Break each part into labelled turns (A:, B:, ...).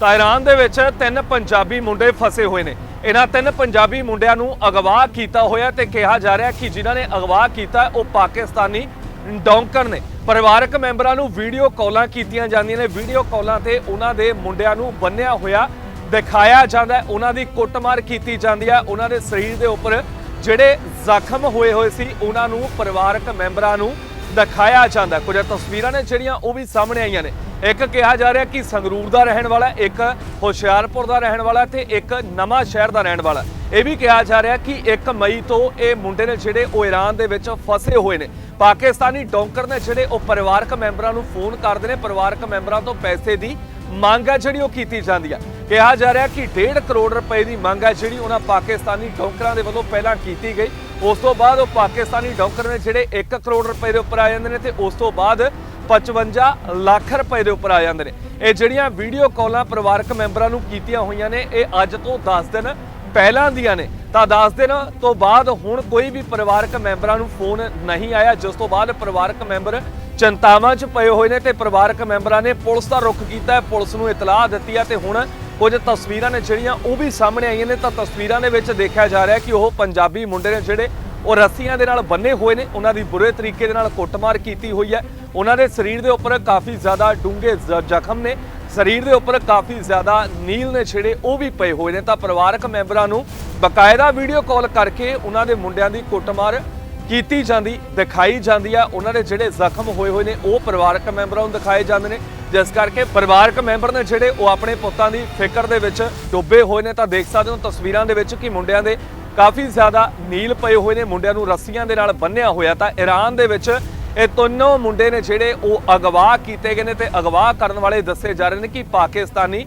A: ਤਾਇਰਾਨ ਦੇ ਵਿੱਚ ਤਿੰਨ ਪੰਜਾਬੀ ਮੁੰਡੇ ਫਸੇ ਹੋਏ ਨੇ। ਇਹਨਾਂ ਤਿੰਨ ਪੰਜਾਬੀ ਮੁੰਡਿਆਂ ਨੂੰ ਅਗਵਾ ਕੀਤਾ ਹੋਇਆ ਤੇ ਕਿਹਾ ਜਾ ਰਿਹਾ ਕਿ ਜਿਨ੍ਹਾਂ ਨੇ ਅਗਵਾ ਕੀਤਾ ਉਹ ਪਾਕਿਸਤਾਨੀ ਡੌਂਕਰ ਨੇ। ਪਰਿਵਾਰਕ ਮੈਂਬਰਾਂ ਨੂੰ ਵੀਡੀਓ ਕਾਲਾਂ ਕੀਤੀਆਂ ਜਾਂਦੀਆਂ ਨੇ। ਵੀਡੀਓ ਕਾਲਾਂ ਤੇ ਉਹਨਾਂ ਦੇ ਮੁੰਡਿਆਂ ਨੂੰ ਬੰਨਿਆ ਹੋਇਆ ਦਿਖਾਇਆ ਜਾਂਦਾ ਉਹਨਾਂ ਦੀ ਕੁੱਟਮਾਰ ਕੀਤੀ ਜਾਂਦੀ ਹੈ। ਉਹਨਾਂ ਦੇ ਸਰੀਰ ਦੇ ਉੱਪਰ ਜਿਹੜੇ ਜ਼ਖਮ ਹੋਏ ਹੋਏ ਸੀ, ਉਹਨਾਂ ਨੂੰ ਪਰਿਵਾਰਕ ਮੈਂਬਰਾਂ ਨੂੰ ਦਿਖਾਇਆ ਜਾਂਦਾ ਕੁਝ ਤਸਵੀਰਾਂ ਨੇ ਜਿਹੜੀਆਂ ਉਹ ਵੀ ਸਾਹਮਣੇ ਆਈਆਂ ਨੇ। ਇੱਕ ਕਿਹਾ ਜਾ ਰਿਹਾ ਕਿ ਸੰਗਰੂਰ ਦਾ ਰਹਿਣ ਵਾਲਾ, ਇੱਕ ਹੁਸ਼ਿਆਰਪੁਰ ਦਾ ਰਹਿਣ ਵਾਲਾ ਤੇ ਇੱਕ ਨਵਾਂ ਸ਼ਹਿਰ ਦਾ ਰਹਿਣ ਵਾਲਾ। ਇਹ ਵੀ ਕਿਹਾ ਜਾ ਰਿਹਾ ਕਿ 1 ਮਈ ਤੋਂ ਇਹ ਮੁੰਡੇ ਨੇ ਜਿਹੜੇ ਉਹ ਈਰਾਨ ਦੇ ਵਿੱਚ ਫਸੇ ਹੋਏ ਨੇ। ਪਾਕਿਸਤਾਨੀ ਡੌਂਕਰ ਨੇ ਜਿਹੜੇ ਉਹ ਪਰਿਵਾਰਕ ਮੈਂਬਰਾਂ ਨੂੰ ਫੋਨ ਕਰਦੇ ਨੇ, ਪਰਿਵਾਰਕ ਮੈਂਬਰਾਂ ਤੋਂ ਪੈਸੇ ਦੀ ਮੰਗ ਹੈ ਜਿਹੜੀ ਉਹ ਕੀਤੀ ਜਾਂਦੀ ਹੈ। ਕਿਹਾ ਜਾ ਰਿਹਾ ਕਿ 1.5 ਕਰੋੜ ਰੁਪਏ ਦੀ ਮੰਗ ਹੈ ਜਿਹੜੀ ਉਹਨਾਂ ਪਾਕਿਸਤਾਨੀ ਡੌਂਕਰਾਂ ਦੇ ਵੱਲੋਂ ਪਹਿਲਾਂ ਕੀਤੀ ਗਈ। ਉਸ ਤੋਂ ਬਾਅਦ ਉਹ ਪਾਕਿਸਤਾਨੀ ਡੌਂਕਰ ਨੇ ਜਿਹੜੇ 1 ਕਰੋੜ ਰੁਪਏ ਦੇ ਉੱਪਰ ਆ ਜਾਂਦੇ ਨੇ ਤੇ ਉਸ ਤੋਂ ਬਾਅਦ 55 ਲੱਖ ਰੁਪਏ ਦੇ ਉੱਪਰ ਆ ਜਾਂਦੇ ਨੇ। ਇਹ ਜਿਹੜੀਆਂ ਵੀਡੀਓ ਕਾਲਾਂ ਪਰਿਵਾਰਕ ਮੈਂਬਰਾਂ ਨੂੰ ਕੀਤੀਆਂ ਹੋਈਆਂ ਨੇ, ਇਹ ਅੱਜ ਤੋਂ 10 ਦਿਨ ਪਹਿਲਾਂ ਦੀਆਂ ਨੇ। ਤਾਂ 10 ਦਿਨ ਤੋਂ ਬਾਅਦ ਹੁਣ ਕੋਈ ਵੀ ਪਰਿਵਾਰਕ ਮੈਂਬਰਾਂ ਨੂੰ ਫੋਨ ਨਹੀਂ ਆਇਆ, ਜਿਸ ਤੋਂ ਬਾਅਦ ਪਰਿਵਾਰਕ ਮੈਂਬਰ ਚਿੰਤਾਵਾਂ 'ਚ ਪਏ ਹੋਏ ਨੇ ਤੇ ਪਰਿਵਾਰਕ ਮੈਂਬਰਾਂ ਨੇ ਪੁਲਿਸ ਦਾ ਰੁਖ ਕੀਤਾ ਹੈ ਪੁਲਿਸ ਨੂੰ ਇਤਲਾਹ ਦਿੱਤੀ ਹੈ ਤੇ ਹੁਣ ਕੁਝ ਤਸਵੀਰਾਂ ਨੇ ਜਿਹੜੀਆਂ ਉਹ ਵੀ ਸਾਹਮਣੇ ਆਈਆਂ ਨੇ। ਤਾਂ ਤਸਵੀਰਾਂ ਦੇ ਵਿੱਚ ਦੇਖਿਆ ਜਾ ਰਿਹਾ ਕਿ ਉਹ ਪੰਜਾਬੀ ਮੁੰਡੇ ਨੇ ਜਿਹੜੇ ਉਹ ਰੱਸੀਆਂ ਦੇ ਨਾਲ ਬੰਨੇ ਹੋਏ ਨੇ, ਉਹਨਾਂ ਦੀ ਬੁਰੇ ਤਰੀਕੇ ਦੇ ਨਾਲ ਕੁੱਟਮਾਰ ਕੀਤੀ ਹੋਈ ਹੈ। ਉਹਨਾਂ ਦੇ ਸਰੀਰ ਦੇ ਉੱਪਰ ਕਾਫੀ ਜ਼ਿਆਦਾ ਡੂੰਘੇ ਜ਼ਖਮ ਨੇ। ਸਰੀਰ ਦੇ ਉੱਪਰ ਕਾਫੀ ਜ਼ਿਆਦਾ ਨੀਲ ਨੇ ਛੇੜੇ, ਉਹ ਵੀ ਪਏ ਹੋਏ ਨੇ। ਤਾਂ ਪਰਿਵਾਰਕ ਮੈਂਬਰਾਂ ਨੂੰ ਬਕਾਇਦਾ ਵੀਡੀਓ ਕਾਲ ਕਰਕੇ ਉਹਨਾਂ ਦੇ ਮੁੰਡਿਆਂ ਦੀ ਕੁੱਟਮਾਰ ਕੀਤੀ ਜਾਂਦੀ, ਦਿਖਾਈ ਜਾਂਦੀ ਆ ਉਹਨਾਂ ਦੇ ਜਿਹੜੇ ਜ਼ਖਮ ਹੋਏ ਹੋਏ ਨੇ, ਉਹ ਪਰਿਵਾਰਕ ਮੈਂਬਰਾਂ ਨੂੰ ਦਿਖਾਏ ਜਾਂਦੇ ਨੇ। ਜਿਸ ਕਰਕੇ ਪਰਿਵਾਰਕ ਮੈਂਬਰ ਨੇ ਜਿਹੜੇ ਉਹ ਆਪਣੇ ਪੁੱਤਾਂ ਦੀ ਫਿਕਰ ਦੇ ਵਿੱਚ ਡੁੱਬੇ ਹੋਏ ਨੇ। ਤਾਂ ਦੇਖ ਸਕਦੇ ਹੋ ਤਸਵੀਰਾਂ ਦੇ ਵਿੱਚ ਕਿ ਮੁੰਡਿਆਂ ਦੇ ਕਾਫੀ ਜ਼ਿਆਦਾ ਨੀਲ ਪਏ ਹੋਏ ਨੇ, ਮੁੰਡਿਆਂ ਨੂੰ ਰੱਸੀਆਂ ਦੇ ਨਾਲ ਬੰਨਿਆ ਹੋਇਆ ਤਾਂ ਈਰਾਨ ਦੇ ਵਿੱਚ ਇਹ ਤਿੰਨੋਂ ਮੁੰਡੇ ਨੇ ਜਿਹੜੇ ਉਹ ਅਗਵਾ ਕੀਤੇ ਗਏ ਨੇ ਤੇ ਅਗਵਾ ਕਰਨ ਵਾਲੇ ਦੱਸੇ ਜਾ ਰਹੇ ਨੇ ਕਿ ਪਾਕਿਸਤਾਨੀ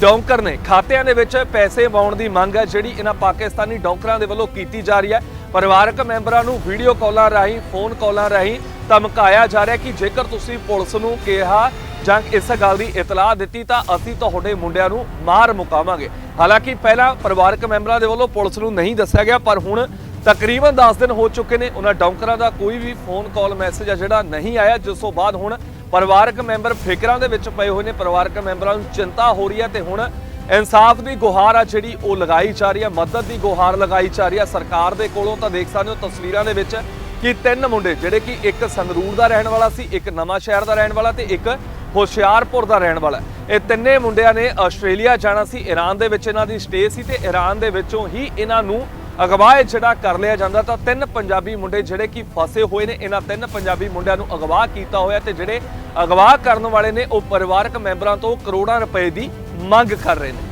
A: ਡੌਂਕਰ ਨੇ ਖਾਤਿਆਂ ਦੇ ਵਿੱਚ ਪੈਸੇ ਪਾਉਣ ਦੀ ਮੰਗ ਹੈ, ਜਿਹੜੀ ਇਹਨਾਂ ਪਾਕਿਸਤਾਨੀ ਡੌਂਕਰਾਂ ਦੇ ਵੱਲੋਂ ਕੀਤੀ ਜਾ ਰਹੀ ਹੈ। ਪਰਿਵਾਰਕ ਮੈਂਬਰਾਂ ਨੂੰ ਵੀਡੀਓ ਕਾਲਾਂ ਰਾਹੀਂ, ਫੋਨ ਕਾਲਾਂ ਰਾਹੀਂ ਧਮਕਾਇਆ ਜਾ ਰਿਹਾ ਕਿ ਜੇਕਰ ਤੁਸੀਂ ਪੁਲਿਸ ਨੂੰ ਕਿਹਾ ਜਾਂ ਇਸ ਗੱਲ ਦੀ ਇਤਲਾਹ ਦਿੱਤੀ ਤਾਂ ਅਸੀਂ ਤੁਹਾਡੇ ਮੁੰਡਿਆਂ ਨੂੰ ਮਾਰ ਮੁਕਾਵਾਂਗੇ। ਹਾਲਾਂਕਿ ਪਹਿਲਾਂ ਪਰਿਵਾਰਕ ਮੈਂਬਰਾਂ ਦੇ ਵੱਲੋਂ ਪੁਲਿਸ ਨੂੰ ਨਹੀਂ ਦੱਸਿਆ ਗਿਆ, ਪਰ ਹੁਣ ਤਕਰੀਬਨ 10 ਦਿਨ ਹੋ ਚੁੱਕੇ ਨੇ। ਉਹਨਾਂ ਡੌਂਕਰਾਂ ਦਾ ਕੋਈ ਵੀ ਫੋਨ ਕਾਲ ਮੈਸੇਜ ਆ ਜਿਹੜਾ ਨਹੀਂ ਆਇਆ, ਜਿਸ ਤੋਂ ਬਾਅਦ ਹੁਣ ਪਰਿਵਾਰਕ ਮੈਂਬਰ ਫਿਕਰਾਂ ਦੇ ਵਿੱਚ ਪਏ ਹੋਏ ਨੇ। ਪਰਿਵਾਰਕ ਮੈਂਬਰਾਂ ਨੂੰ ਚਿੰਤਾ ਹੋ ਰਹੀ ਹੈ ਤੇ ਹੁਣ ਇਨਸਾਫ ਦੀ ਗੁਹਾਰ ਆ ਜਿਹੜੀ ਉਹ ਲਗਾਈ ਜਾ ਰਹੀ ਹੈ ਮਦਦ ਦੀ ਗੁਹਾਰ ਲਗਾਈ ਜਾ ਰਹੀ ਹੈ ਸਰਕਾਰ ਦੇ ਕੋਲੋਂ ਤਾਂ ਦੇਖ ਸਕਦੇ ਹੋ ਤਸਵੀਰਾਂ ਦੇ ਵਿੱਚ ਕਿ ਤਿੰਨ ਮੁੰਡੇ, ਜਿਹੜੇ ਕਿ ਇੱਕ ਸੰਗਰੂਰ ਦਾ ਰਹਿਣ ਵਾਲਾ ਸੀ, ਇੱਕ ਨਵਾਂ ਸ਼ਹਿਰ ਦਾ ਰਹਿਣ ਵਾਲਾ ਤੇ ਇੱਕ ਹੁਸ਼ਿਆਰਪੁਰ ਦਾ ਰਹਿਣ ਵਾਲਾ ਇਹ ਤਿੰਨੇ ਮੁੰਡਿਆਂ ਨੇ ਆਸਟ੍ਰੇਲੀਆ ਜਾਣਾ ਸੀ। ਈਰਾਨ ਦੇ ਵਿੱਚ ਇਹਨਾਂ ਦੀ ਸਟੇ ਸੀ ਤੇ ਈਰਾਨ ਦੇ ਵਿੱਚੋਂ ਹੀ ਇਹਨਾਂ ਨੂੰ ਅਗਵਾ ਜਿਹੜਾ ਕਰ ਲਿਆ ਜਾਂਦਾ ਤਾਂ ਤਿੰਨ ਪੰਜਾਬੀ ਮੁੰਡੇ ਜਿਹੜੇ ਕਿ ਫਸੇ ਹੋਏ ਨੇ, ਇਹਨਾਂ ਤਿੰਨ ਪੰਜਾਬੀ ਮੁੰਡਿਆਂ ਨੂੰ ਅਗਵਾ ਕੀਤਾ ਹੋਇਆ ਤੇ ਜਿਹੜੇ ਅਗਵਾ ਕਰਨ ਵਾਲੇ ਨੇ ਉਹ ਪਰਿਵਾਰਕ ਮੈਂਬਰਾਂ ਤੋਂ ਕਰੋੜਾਂ ਰੁਪਏ ਦੀ ਮੰਗ ਕਰ ਰਹੇ ਨੇ।